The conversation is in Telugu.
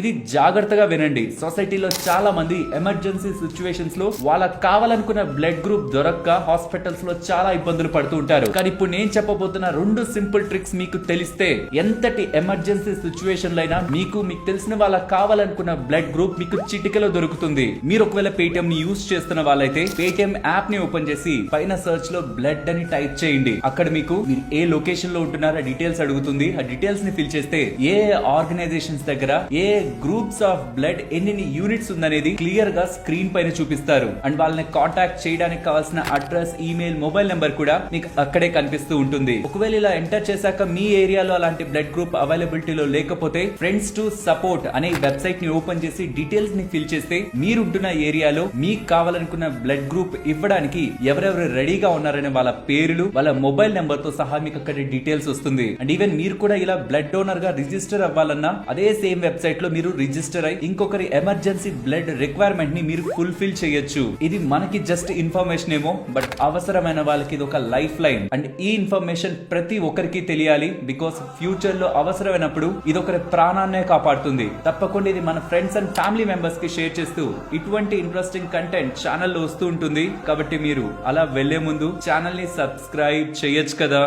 ఇది జాగ్రత్తగా వినండి. సొసైటీలో చాలా మంది ఎమర్జెన్సీ సిచ్యువేషన్స్లో వాళ్ళకి కావాలనుకున్న బ్లడ్ గ్రూప్ దొరక్క హాస్పిటల్స్లో చాలా ఇబ్బందులు పడుతూ ఉంటారు. కానీ ఇప్పుడు నేను చెప్పబోతున్న రెండు సింపుల్ ట్రిక్స్ మీకు తెలిస్తే ఎంతటి ఎమర్జెన్సీ సిచ్యువేషన్ అయినా మీకు మీకు తెలిసిన వాళ్ళకి కావాలనుకున్న బ్లడ్ గ్రూప్ మీకు చిటికలో దొరుకుతుంది. మీరు ఒకవేళ పేటిఎం ని యూస్ చేస్తున్న వాళ్ళైతే పేటిఎం యాప్ని ఓపెన్ చేసి పైన సర్చ్లో బ్లడ్ అని టైప్ చేయండి. అక్కడ మీకు మీరు ఏ లొకేషన్లో ఉంటున్నారో డీటెయిల్స్ అడుగుతుంది. ఆ డీటెయిల్స్ని ఫిల్ చేస్తే ఏ ఆర్గనైజేషన్స్ దగ్గర ఏ గ్రూప్స్ ఆఫ్ బ్లడ్ ఎన్ని యూనిట్స్ ఉందనేది క్లియర్గా స్క్రీన్ పైన చూపిస్తారు. అండ్ వాళ్ళని కాంటాక్ట్ చేయడానికి కావాల్సిన అడ్రస్ ఈమెయిల్ మొబైల్ నెంబర్ కూడా మీకు అక్కడే కనిపిస్తూ ఉంటుంది. ఒకవేళ ఇలా ఎంటర్ చేశాక మీ ఏరియాలో అలాంటి బ్లడ్ గ్రూప్ అవైలబిలిటీలో లేకపోతే ఫ్రెండ్స్ టు సపోర్ట్ అనే వెబ్సైట్ని ఓపెన్ చేసి డీటెయిల్స్ని ఫిల్ చేస్తే మీరుంటున్న ఏరియాలో మీకు కావాలనుకున్న బ్లడ్ గ్రూప్ ఇవ్వడానికి ఎవరెవరు రెడీగా ఉన్నారనే వాళ్ళ పేర్లు వాళ్ళ మొబైల్ నెంబర్తో సహా మీకు అక్కడ డీటెయిల్స్ వస్తుంది. అండ్ ఈవెన్ మీరు కూడా ఇలా బ్లడ్ డోనర్గా రిజిస్టర్ అవ్వాలన్నా అదే సేమ్ వెబ్సైట్లో మీరు రిజిస్టర్ అయి ఇంకొకరి ఎమర్జెన్సీ బ్లడ్ రిక్వైర్మెంట్ని మీరు ఫుల్ఫిల్ చేయొచ్చు. ఇది మనకి జస్ట్ ఇన్ఫర్మేషన్ ఏమో బట్ అవసరమైన వాళ్ళకి ఇది ఒక లైఫ్ లైన్ అండ్ ఈ ఇన్ఫర్మేషన్ ప్రతి ఒక్కరికి తెలియాలి బికాస్ ఫ్యూచర్లో అవసరమైనప్పుడు ఇది ఒకరి ప్రాణాన్నే కాపాడుతుంది. తప్పకుండా ఇది మన ఫ్రెండ్స్ అండ్ ఫ్యామిలీ మెంబర్స్కి షేర్ చేస్తూ ఇటువంటి ఇంట్రెస్టింగ్ కంటెంట్ ఛానల్లో వస్తూ ఉంటుంది. కాబట్టి మీరు అలా వెళ్ళే ముందు ఛానల్ని సబ్స్క్రైబ్ చేయొచ్చు కదా.